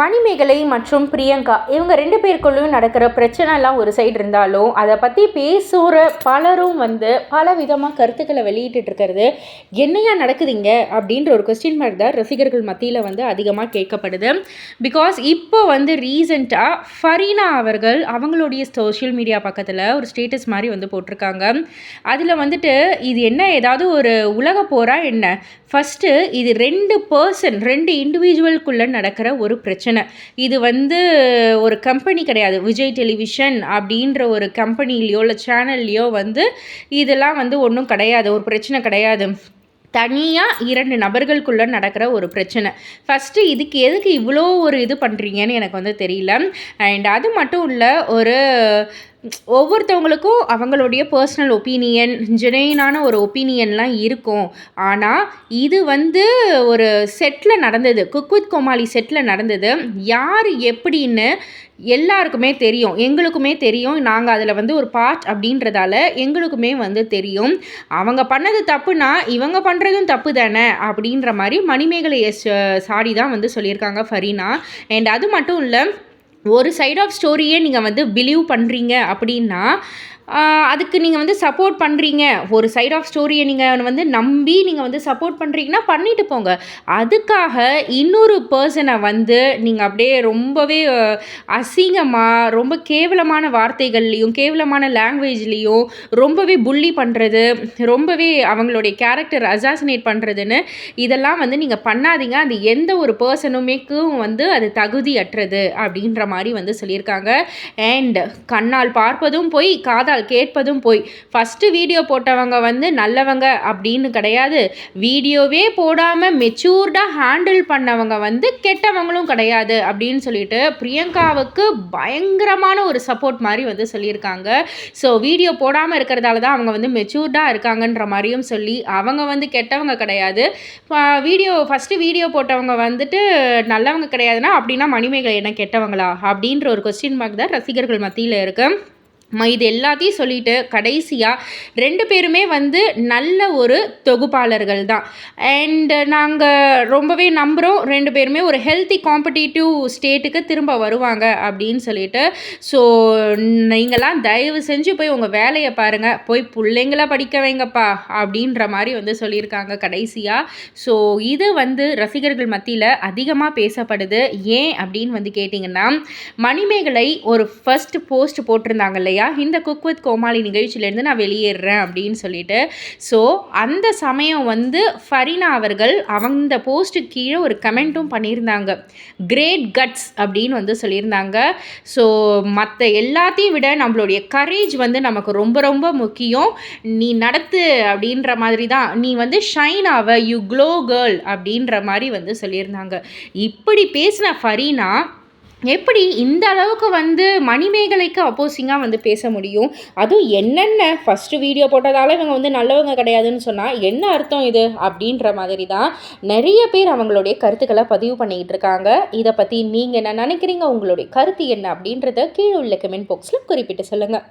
மணிமேகலை மற்றும் பிரியங்கா இவங்க ரெண்டு பேருக்குள்ளேயும் நடக்கிற பிரச்சனைலாம் ஒரு சைடு இருந்தாலும் அதை பற்றி பேசுகிற பலரும் வந்து பல விதமாக கருத்துக்களை வெளியிட்டு இருக்கிறது. என்னையா நடக்குதுங்க? அப்படின்ற ஒரு கொஸ்டின் மார்க் தான் ரசிகர்கள் மத்தியில் வந்து அதிகமாக கேட்கப்படுது. பிகாஸ் இப்போ வந்து ரீசெண்டாக ஃபரீனா அவர்கள் அவங்களுடைய சோஷியல் மீடியா பக்கத்தில் ஒரு ஸ்டேட்டஸ் மாதிரி வந்து போட்டிருக்காங்க. அதில் வந்துட்டு இது என்ன? ஏதாவது ஒரு உலக போரா என்ன? ஃபஸ்ட்டு இது ரெண்டு பர்சன் ரெண்டு இண்டிவிஜுவல்குள்ளே நடக்கிற ஒரு பிரச்சனை. பிரச்சனை. இது வந்து ஒரு கம்பெனி கிடையாது. விஜய் டெலிவிஷன் அப்படின்ற ஒரு கம்பெனிலேயோ இல்லை சேனல்லையோ வந்து இதெல்லாம் வந்து ஒன்றும் கிடையாது. ஒரு பிரச்சனை கிடையாது. தனியாக இரண்டு நபர்களுக்குள்ளே நடக்கிற ஒரு பிரச்சனை. ஃபஸ்ட்டு இதுக்கு எதுக்கு இவ்வளோ ஒரு இது பண்ணுறீங்கன்னு எனக்கு வந்து தெரியல. அண்ட் அது மட்டும் இல்லை ஒரு ஒவ்வொருத்தவங்களுக்கும் அவங்களுடைய பர்சனல் ஒப்பீனியன் ஜெனைனான ஒரு ஒப்பீனியன்லாம் இருக்கும். ஆனால் இது வந்து ஒரு செட்டில் நடந்தது. குக்வித் கோமாளி செட்டில் நடந்தது. யார் எப்படின்னு எல்லாருக்குமே தெரியும். எங்களுக்குமே தெரியும். நாங்கள் அதில் வந்து ஒரு பார்ட் அப்படின்றதால எங்களுக்குமே வந்து தெரியும். அவங்க பண்ணது தப்புனா இவங்க பண்ணுறதும் தப்பு தானே அப்படின்ற மாதிரி மணிமேகலை எஸ் சாடி தான் வந்து சொல்லியிருக்காங்க ஃபரீனா. அண்ட் அது மட்டும் இல்லை ஒரு சைட் ஆஃப் ஸ்டோரியே நீங்கள் வந்து பிலீவ் பண்ணுறீங்க அப்படின்னா அதுக்கு நீங்கள் வந்து சப்போர்ட் பண்ணுறீங்க ஒரு சைட் ஆஃப் ஸ்டோரியை நீங்கள் வந்து நம்பி நீங்கள் வந்து சப்போர்ட் பண்ணுறீங்கன்னா பண்ணிட்டு போங்க. அதுக்காக இன்னொரு பர்சனை வந்து நீங்கள் அப்படியே ரொம்பவே அசிங்கமாக ரொம்ப கேவலமான வார்த்தைகள்லேயும் கேவலமான லாங்குவேஜ்லேயும் ரொம்பவே புள்ளி பண்ணுறது ரொம்பவே அவங்களுடைய கேரக்டர் அசாசினேட் பண்ணுறதுன்னு இதெல்லாம் வந்து நீங்கள் பண்ணாதீங்க. அது எந்த ஒரு பர்சனுமேக்கும் வந்து அது தகுதியற்றது அப்படின்ற மாதிரி வந்து சொல்லியிருக்காங்க. அண்ட் கண்ணால் பார்ப்பதும் போய் காதால் கேட்பதும் போய். ஃபஸ்ட்டு வீடியோ போட்டவங்க வந்து நல்லவங்க அப்படின்னு கிடையாது. வீடியோவே போடாமல் மெச்சூர்டாக ஹேண்டில் பண்ணவங்க வந்து கெட்டவங்களும் கிடையாது அப்படின்னு சொல்லிட்டு பிரியங்காவுக்கு பயங்கரமான ஒரு சப்போர்ட் மாதிரி வந்து சொல்லியிருக்காங்க. ஸோ வீடியோ போடாமல் இருக்கிறதால தான் அவங்க வந்து மெச்சூர்டாக இருக்காங்கன்ற மாதிரியும் சொல்லி அவங்க வந்து கெட்டவங்க கிடையாது. வீடியோ ஃபஸ்ட்டு வீடியோ போட்டவங்க வந்துட்டு நல்லவங்க கிடையாதுன்னா அப்படின்னா மணிமேகலை என்ன கெட்டவங்களா? அப்படின்ற ஒரு கொஸ்டின் மார்க் தான் ரசிகர்கள் மத்தியில் இருக்குது இது எல்லாத்தையும் சொல்லிட்டு கடைசியாக ரெண்டு பேருமே வந்து நல்ல ஒரு தொகுப்பாளர்கள் தான். அண்டு நாங்கள் ரொம்பவே நம்புகிறோம் ரெண்டு பேருமே ஒரு ஹெல்த்தி காம்படிட்டிவ் ஸ்டேட்டுக்கு திரும்ப வருவாங்க அப்படின்னு சொல்லிட்டு. ஸோ நீங்களாம் தயவு செஞ்சு போய் உங்கள் வேலையை பாருங்கள் போய் பிள்ளைங்கள படிக்க வைங்கப்பா அப்படின்ற மாதிரி வந்து சொல்லியிருக்காங்க கடைசியாக ஸோ இது வந்து ரசிகர்கள் மத்தியில் அதிகமாக பேசப்படுது. ஏன் அப்படின்னு வந்து கேட்டிங்கன்னா மணிமேகலை ஒரு ஃபஸ்ட் போஸ்ட் போட்டிருந்தாங்க இல்லையா? இல்லையா? இந்த குக் வித் கோமாளி நிகழ்ச்சியிலேருந்து நான் வெளியேறேன் அப்படின்னு சொல்லிட்டு. ஸோ அந்த சமயம் வந்து ஃபரினா அவர்கள் அவங்க போஸ்ட்டுக்கு கீழே ஒரு கமெண்ட்டும் பண்ணியிருந்தாங்க. கிரேட் கட்ஸ் அப்படின்னு வந்து சொல்லியிருந்தாங்க. ஸோ மற்ற எல்லாத்தையும் விட நம்மளுடைய கரேஜ் வந்து நமக்கு ரொம்ப ரொம்ப முக்கியம். நீ நடத்து அப்படின்ற மாதிரி தான் நீ வந்து ஷைன் ஆவ யூ க்ளோ கேர்ள் அப்படின்ற மாதிரி வந்து சொல்லியிருந்தாங்க. இப்படி பேசின ஃபரீனா எப்படி இந்த அளவுக்கு வந்து மணிமேகலைக்கு அப்போசிங்காக வந்து பேச முடியும்? அதுவும் என்னென்ன ஃபஸ்ட்டு வீடியோ போட்டதால் இவங்க வந்து நல்லவங்க கிடையாதுன்னு சொன்னால் என்ன அர்த்தம் இது? அப்படின்ற மாதிரி தான் நிறைய பேர் அவங்களுடைய கருத்துக்களை பதிவு பண்ணிக்கிட்டு இருக்காங்க. இதை பற்றி நீங்கள் என்ன நினைக்கிறீங்க? உங்களுடைய கருத்து என்ன? அப்படின்றத கீழே உள்ள கமெண்ட் பாக்ஸில் குறிப்பிட்டு சொல்லுங்கள்